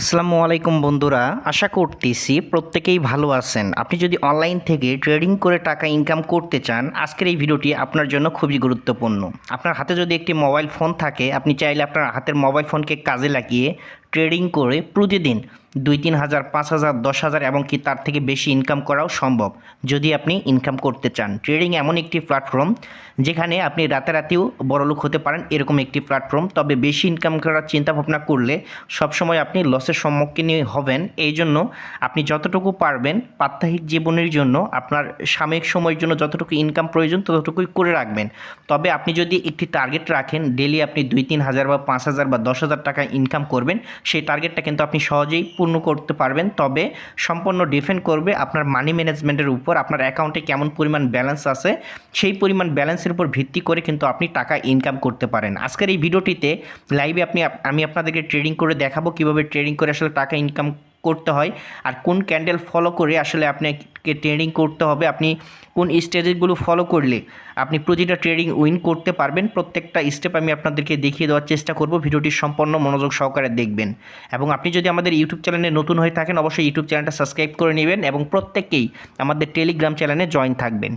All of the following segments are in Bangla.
আসসালামু আলাইকুম বন্ধুরা, আশা করতেছি প্রত্যেকেই ভালো আছেন। আপনি যদি অনলাইন থেকে ট্রেডিং করে টাকা ইনকাম করতে চান, আজকের এই ভিডিওটি আপনার জন্য খুবই গুরুত্বপূর্ণ। আপনার হাতে যদি একটি মোবাইল ফোন থাকে, আপনি চাইলে আপনার হাতের মোবাইল ফোনকে কাজে লাগিয়ে ট্রেডিং করে প্রতিদিন দুই তিন হাজার, পাঁচ হাজার, দশ হাজার এবং কি তার থেকে বেশি ইনকাম করাও সম্ভব। যদি আপনি ইনকাম করতে চান ট্রেডিং এমন একটি প্ল্যাটফর্ম যেখানে আপনি রাতারাতিও বড়লোক হতে পারেন এরকম একটি প্ল্যাটফর্ম তবে বেশি ইনকাম করার চিন্তা ভাবনা করলে সবসময় আপনি লসের সম্মুখীন হবেন। এই জন্য আপনি যতটুকু পারবেন প্রাত্যহিক জীবনের জন্য আপনার সাময়িক সময়ের জন্য যতটুকু ইনকাম প্রয়োজন ততটুকুই করে রাখবেন। তবে আপনি যদি একটি টার্গেট রাখেন ডেলি আপনি দুই তিন হাজার বা পাঁচ হাজার বা দশ হাজার টাকা ইনকাম করবেন সেই টার্গেটটা কিন্তু আপনি সহজেই পূর্ণ করতে পারবেন। তবে সম্পূর্ণ ডিফেন্ড করবে আপনার মানি ম্যানেজমেন্টের উপর, আপনার অ্যাকাউন্টে কেমন পরিমাণ ব্যালেন্স আছে, সেই পরিমাণ ব্যালেন্সের উপর ভিত্তি করে কিন্তু আপনি টাকা ইনকাম করতে পারেন। আজকের এই ভিডিওটিতে লাইভে আপনি আমি আপনাদেরকে ট্রেডিং করে দেখাবো, কীভাবে ট্রেডিং করে আসলে টাকা ইনকাম করতে হয় আর কোন ক্যান্ডেল ফলো করে আসলে আপনাকে ট্রেডিং করতে হবে, আপনি কোন স্টেজগুলো ফলো করলে আপনি প্রতিটা ট্রেডিং উইন করতে পারবেন, প্রত্যেকটা স্টেপ আমি আপনাদেরকে দেখিয়ে দেওয়ার চেষ্টা করব, ভিডিওটি সম্পূর্ণ মনোযোগ সহকারে দেখবেন। এবং আপনি যদি আমাদের ইউটিউব চ্যানেলে নতুন হয়ে থাকেন, অবশ্যই ইউটিউব চ্যানেলটা সাবস্ক্রাইব করে নেবেন এবং প্রত্যেককেই আমাদের টেলিগ্রাম চ্যানেলে জয়েন থাকবেন।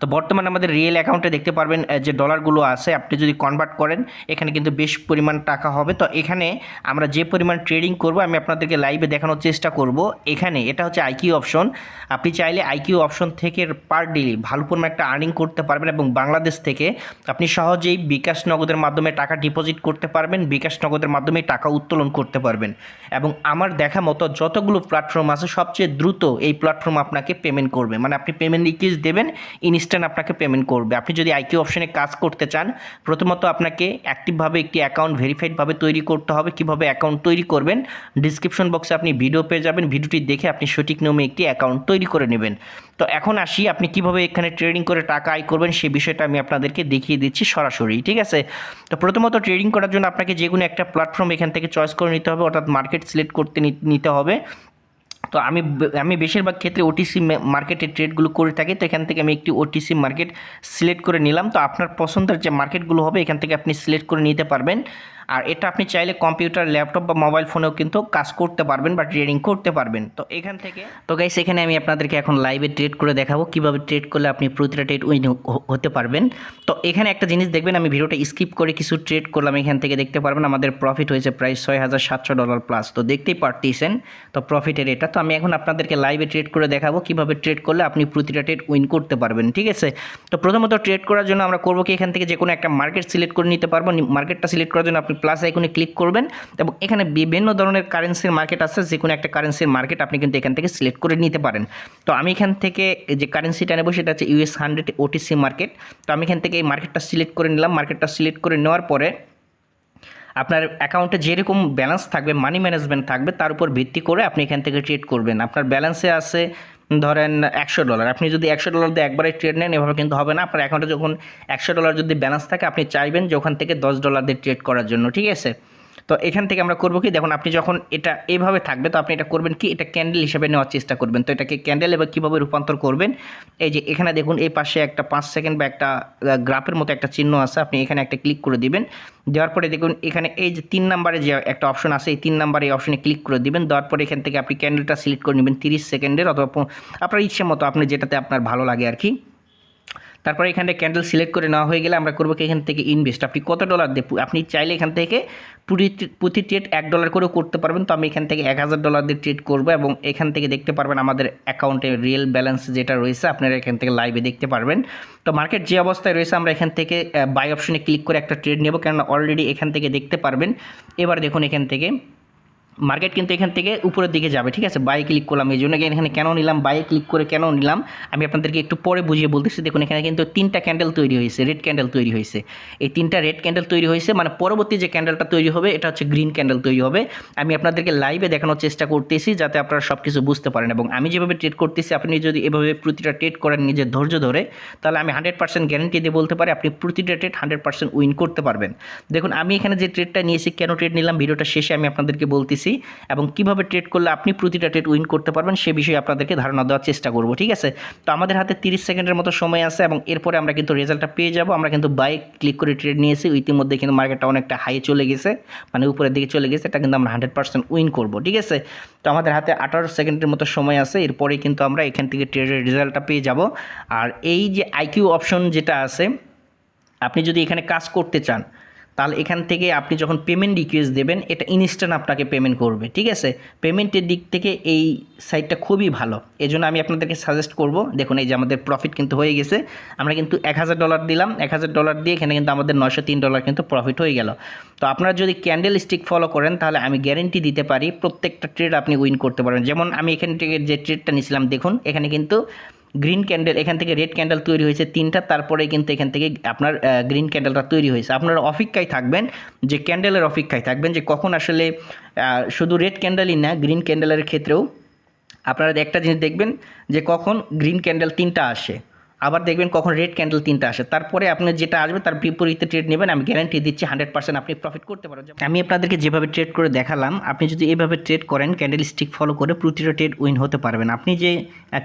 তো বর্তমানে আমাদের রিয়েল অ্যাকাউন্টে দেখতে পারবেন যে ডলারগুলো আছে, আপনি যদি কনভার্ট করেন, এখানে কিন্তু বেশ পরিমাণ টাকা হবে। তো এখানে আমরা যে পরিমাণ ট্রেডিং করব, আমি আপনাদেরকে লাইভে দেখানোর চেষ্টা করব। এখানে এটা হচ্ছে আইকিউ অপশন আপনি চাইলে আইকিউ অপশন থেকে পার ডেলি ভালো পরিমাণ একটা আর্নিং করতে পারবেন এবং বাংলাদেশ থেকে আপনি সহজেই বিকাশ নগদের মাধ্যমে টাকা ডিপোজিট করতে পারবেন, বিকাশ নগদের মাধ্যমে টাকা উত্তোলন করতে পারবেন। এবং আমার দেখা মতো যতগুলো প্ল্যাটফর্ম আছে, সবচেয়ে দ্রুত এই প্ল্যাটফর্ম আপনাকে পেমেন্ট করবে। মানে আপনি পেমেন্ট রিকোয়েস্ট দেবেন ইনস্ট্যান্ট আপনাকে পেমেন্ট করবে। আপনি যদি আইকিউ অপশনে কাজ করতে চান, প্রথমত আপনাকে অ্যাক্টিভভাবে একটি অ্যাকাউন্ট ভেরিফাইডভাবে তৈরি করতে হবে। কীভাবে অ্যাকাউন্ট তৈরি করবেন? ডিসক্রিপশন বক্সে আপনি ভিডিও পেয়ে যাবেন। ভিডিওটি দেখে আপনি সঠিক নিয়মে একটি অ্যাকাউন্ট তৈরি করে নেবেন। তো এখন আসি, আপনি কীভাবে এখানে ট্রেডিং করে টাকা আয় করবেন সেই বিষয়টা আমি আপনাদেরকে দেখিয়ে দিচ্ছি সরাসরি, ঠিক আছে? তো প্রথমত ট্রেডিং করার জন্য আপনাকে যে কোনো একটা প্ল্যাটফর্ম এখান থেকে চয়েস করে নিতে হবে, অর্থাৎ মার্কেট সিলেক্ট করতে নিতে হবে। তো আমি আমি বেশিরভাগ ক্ষেত্রে ওটিসি মার্কেটে ট্রেডগুলো করে থাকি, তো এখান থেকে আমি একটি ওটিসি মার্কেট সিলেক্ট করে নিলাম। তো আপনার পছন্দের যে মার্কেটগুলো হবে, এখান থেকে আপনি সিলেক্ট করে নিতে পারবেন। আর এটা আপনি চাইলে কম্পিউটার ল্যাপটপ বা মোবাইল ফোনেও কিন্তু কাজ করতে পারবেন বা ট্রেডিং করতে পারবেন। তো এখান থেকে তো গাইস এখানে আমি আপনাদেরকে এখন লাইভে ট্রেড করে দেখাবো। কীভাবে ট্রেড করলে আপনি প্রতিটা ট্রেড উইন হতে পারবেন। তো এখানে একটা জিনিস দেখবেন, আমি ভিডিওটা স্কিপ করে কিছু ট্রেড করলাম। এখান থেকে দেখতে পারবেন, আমাদের প্রফিট হয়েছে প্রায় ছয় হাজার সাতশো ডলার প্লাস তো দেখতেই পারতেছেন, তো প্রফিটের এটা। তো আমি এখন আপনাদেরকে লাইভে ট্রেড করে দেখাবো, কীভাবে ট্রেড করলে আপনি প্রতিটা ট্রেড উইন করতে পারবেন, ঠিক আছে? তো প্রথমত ট্রেড করার জন্য আমরা করব কি? এখান থেকে যে কোনো একটা মার্কেট সিলেক্ট করে নিতে পারব। মার্কেটটা সিলেক্ট করার জন্য প্লাস আইকনে ক্লিক করবেন এবং এখানে বিভিন্ন ধরনের কারেন্সির মার্কেট আছে, যে কোনো একটা কারেন্সির মার্কেট আপনি কিন্তু এখান থেকে সিলেক্ট করে নিতে পারেন। তো আমি এখান থেকে যে কারেন্সিটা নেব, সেটা হচ্ছে ইউএস হান্ড্রেড ওটিসি মার্কেট তো আমি এখান থেকে এই মার্কেটটা সিলেক্ট করে নিলাম। মার্কেটটা সিলেক্ট করে নেওয়ার পরে আপনার অ্যাকাউন্টে যেরকম ব্যালেন্স থাকবে মানি ম্যানেজমেন্ট থাকবে, তার উপর ভিত্তি করে আপনি এখান থেকে ট্রেড করবেন। আপনার ব্যালেন্সে আছে ধরেন একশো ডলার আপনি যদি একশো ডলার দিয়ে একবারে ট্রেড নেন, এভাবে কিন্তু হবে না। আপনার অ্যাকাউন্টে যখন একশো ডলার যদি ব্যালেন্স থাকে, আপনি চাইবেন যে ওখান থেকে দশ ডলার দিয়ে ট্রেড করার জন্য, ঠিক আছে? তো এখান থেকে আমরা করব কি? দেখুন, আপনি যখন এটা এভাবে থাকবে, তো আপনি এটা করবেন কি? এটা ক্যান্ডেল হিসেবে নেওয়ার চেষ্টা করবেন। তো এটাকে ক্যান্ডেল এবার কীভাবে রূপান্তর করবেন? এই যে এখানে দেখুন, এই পাশে একটা পাঁচ সেকেন্ড বা একটা গ্রাফের মতো একটা চিহ্ন আছে। আপনি এখানে একটা ক্লিক করে দিবেন। দেওয়ার পরে দেখুন, এখানে এই যে তিন নাম্বারে যে একটা অপশন আছে, এই তিন নাম্বারে এই অপশনে ক্লিক করে দিবেন। দেওয়ার পরে এখান থেকে আপনি ক্যান্ডেলটা সিলেক্ট করে নেবেন তিরিশ সেকেন্ডের অথবা আপনার ইচ্ছে মতো আপনি যেটাতে আপনার ভালো লাগে আর কি। তারপরে এখান থেকে ক্যান্ডেল সিলেক্ট করে নেওয়া হয়ে গেলে আমরা করব এখান থেকে ইনভেস্ট আপনি কত ডলার দিয়ে আপনি চাইলে এখান থেকে প্রতি ট্রেড এক ডলার করেও করতে পারবেন। তো আমি এখান থেকে এক হাজার ডলার দিয়ে ট্রেড করব এবং এখান থেকে দেখতে পারবেন আমাদের অ্যাকাউন্টে রিয়েল ব্যালেন্স যেটা রয়েছে, আপনারা এখান থেকে লাইভে দেখতে পারবেন। তো মার্কেট যে অবস্থায় রয়েছে, আমরা এখান থেকে বাই অপশনে ক্লিক করে একটা ট্রেড নেব। কেননা অলরেডি এখান থেকে দেখতে পারবেন। এবার দেখুন এখান থেকে মার্কেট কিন্তু এখান থেকে উপরের দিকে যাবে, ঠিক আছে? বাই ক্লিক করলাম, এই জন্য এখানে কেন নিলাম? বাইয়ে ক্লিক করে কেন নিলাম? আমি আপনাদেরকে একটু পরে বুঝিয়ে বলতেছি। দেখুন, এখানে কিন্তু তিনটা ক্যান্ডেল তৈরি হয়েছে রেড ক্যান্ডেল তৈরি হয়েছে। এই তিনটা রেড ক্যান্ডেল তৈরি হয়েছে মানে পরবর্তী যে ক্যান্ডেলটা তৈরি হবে, এটা হচ্ছে গ্রিন ক্যান্ডেল তৈরি হবে। আমি আপনাদেরকে লাইভে দেখানোর চেষ্টা করতেছি, যাতে আপনারা সব কিছু বুঝতে পারেন। এবং আমি যেভাবে ট্রেড করতেছি, আপনি যদি এভাবে প্রতিটা ট্রেড করেন নিজের ধৈর্য ধরে, তাহলে আমি হান্ড্রেড পার্সেন্ট গ্যারেন্টি দিয়ে বলতে পারি, আপনি প্রতিটা ট্রেড হান্ড্রেড পার্সেন্ট উইন করতে পারবেন। দেখুন, আমি এখানে যে ট্রেডটা নিয়েছি, কেন ট্রেড নিলাম? ভিডিওটা শেষে আমি আপনাদেরকে বলতেছি করতেছি এবং কীভাবে ট্রেড করলে আপনি প্রতিটা ট্রেড উইন করতে পারবেন সে বিষয়ে আপনাদেরকে ধারণা দেওয়ার চেষ্টা করব, ঠিক আছে? তো আমাদের হাতে তিরিশ সেকেন্ডের মতো সময় আছে এবং এরপরে আমরা কিন্তু রেজাল্টটা পেয়ে যাব। আমরা কিন্তু বাইক ক্লিক করে ট্রেড নিয়েছি। ইতিমধ্যে কিন্তু মার্কেটটা অনেকটা হাই চলে গেছে মানে উপরের দিকে চলে গেছে। এটা কিন্তু আমরা হান্ড্রেড পার্সেন্ট উইন করব, ঠিক আছে? তো আমাদের হাতে আঠারো সেকেন্ডের মতো সময় আছে। এরপরে কিন্তু আমরা এখান থেকে ট্রেডের রেজাল্টটা পেয়ে যাব। আর এই যে আইকিউ অপশন যেটা আছে, আপনি যদি এখানে কাজ করতে চান তাহলে এখান থেকে আপনি যখন পেমেন্ট রিকোয়েস্ট দেবেন, এটা ইনস্ট্যান্ট আপনাকে পেমেন্ট করবে, ঠিক আছে? পেমেন্টের দিক থেকে এই সাইটটা খুবই ভালো। এই জন্য আমি আপনাদেরকে সাজেস্ট করব, দেখুন এই যে আমাদের প্রফিট কিন্তু হয়ে গেছে, আমরা কিন্তু এক হাজার ডলার দিলাম, এক হাজার ডলার দিয়ে এখানে কিন্তু আমাদের নয়শো তিন ডলার কিন্তু প্রফিট হয়ে গেল। তো আপনারা যদি ক্যান্ডেল স্টিক ফলো করেন, তাহলে আমি গ্যারেন্টি দিতে পারি প্রত্যেকটা ট্রেড আপনি উইন করতে পারবেন যেমন আমি এখান থেকে যে ট্রেডটা নিয়েছিলাম, দেখুন, এখানে কিন্তু গ্রিন ক্যান্ডেল এখান থেকে রেড ক্যান্ডেল তৈরি হয়েছে তিনটা তারপরে কিন্তু এখান থেকে আপনার গ্রিন ক্যান্ডেলটা তৈরি হয়েছে। আপনারা অপেক্ষায় থাকবেন যে ক্যান্ডেলের অপেক্ষায় থাকবেন যে কখন আসলে শুধু রেড ক্যান্ডেলই না গ্রিন ক্যান্ডেলের ক্ষেত্রেও আপনারা একটা জিনিস দেখবেন যে কখন গ্রিন ক্যান্ডেল তিনটা আসে। আবার দেখবেন কখন রেড ক্যান্ডেল তিনটা আসে। তারপরে আপনি যেটা আসবে তার বিপরীতে ট্রেড নেবেন, আমি গ্যারান্টি দিচ্ছি হান্ড্রেড পার্সেন্ট আপনি প্রফিট করতে পারেন আমি আপনাদেরকে যেভাবে ট্রেড করে দেখালাম, আপনি যদি এভাবে ট্রেড করেন ক্যান্ডেল স্টিক ফলো করে প্রতিটা ট্রেড উইন হতে পারবেন। আপনি যে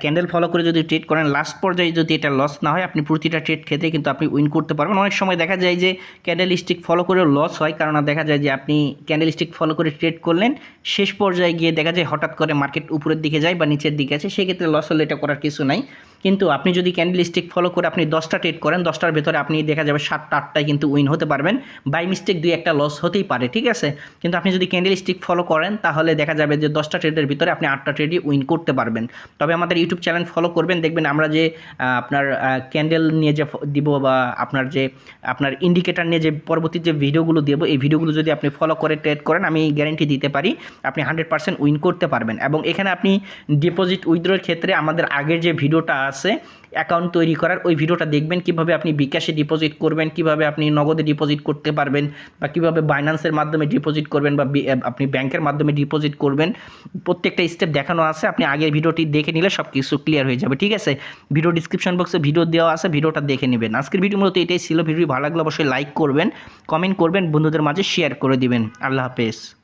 ক্যান্ডেল ফলো করে যদি ট্রেড করেন লাস্ট পর্যায়ে যদি এটা লস না হয়, আপনি প্রতিটা ট্রেড ক্ষেত্রে কিন্তু আপনি উইন করতে পারবেন। অনেক সময় দেখা যায় যে ক্যান্ডেল স্টিক ফলো করে লস হয়, কারণ দেখা যায় যে আপনি ক্যান্ডেল স্টিক ফলো করে ট্রেড করলেন, শেষ পর্যায়ে গিয়ে দেখা যায় হঠাৎ করে মার্কেট উপরের দিকে যায় বা নিচের দিকে আছে সেক্ষেত্রে লস হলে এটা করার কিছু নাই। কিন্তু আপনি যদি ক্যান্ডেল স্টিক ফলো করে আপনি দশটা ট্রেড করেন, দশটার ভেতরে আপনি দেখা যাবে সাতটা, আটটায় কিন্তু উইন হতে পারবেন। বাই মিস্টেক দুই একটা লস হতেই পারে, ঠিক আছে? কিন্তু আপনি যদি ক্যান্ডেল স্টিক ফলো করেন, তাহলে দেখা যাবে যে দশটা ট্রেডের ভিতরে আপনি আটটা ট্রেডই উইন করতে পারবেন। তবে আমাদের ইউটিউব চ্যানেল ফলো করবেন, দেখবেন আমরা যে আপনার ক্যান্ডেল নিয়ে যে দিব বা আপনার যে, আপনার ইন্ডিকেটার নিয়ে যে পরবর্তী যে ভিডিওগুলো দেবো, এই ভিডিওগুলো যদি আপনি ফলো করে ট্রেড করেন, আমি গ্যারেন্টি দিতে পারি, আপনি হান্ড্রেড পার্সেন্ট উইন করতে পারবেন। এবং এখানে আপনি ডিপোজিট উইথড্রোর ক্ষেত্রে আমাদের আগের যে ভিডিওটা আছে অ্যাকাউন্ট তৈরি করার। ওই ভিডিওটা দেখবেন কীভাবে আপনি বিকাশে ডিপোজিট করবেন, কীভাবে আপনি নগদে ডিপোজিট করতে পারবেন বা কীভাবে বাইন্যান্সের মাধ্যমে ডিপোজিট করবেন বা আপনি ব্যাংকের মাধ্যমে ডিপোজিট করবেন। প্রত্যেকটা স্টেপ দেখানো আছে, আপনি আগের ভিডিওটি দেখে নিলে সব কিছু ক্লিয়ার হয়ে যাবে, ঠিক আছে? ভিডিও ডিসক্রিপশন বক্সে ভিডিও দেওয়া আছে, ভিডিওটা দেখে নেবেন। আজকের ভিডিও মূলত এটাই ছিল ভিডিও ভালো লাগলে অবশ্যই লাইক করবেন কমেন্ট করবেন, বন্ধুদের মাঝে শেয়ার করে দিবেন। আল্লাহ হাফেজ।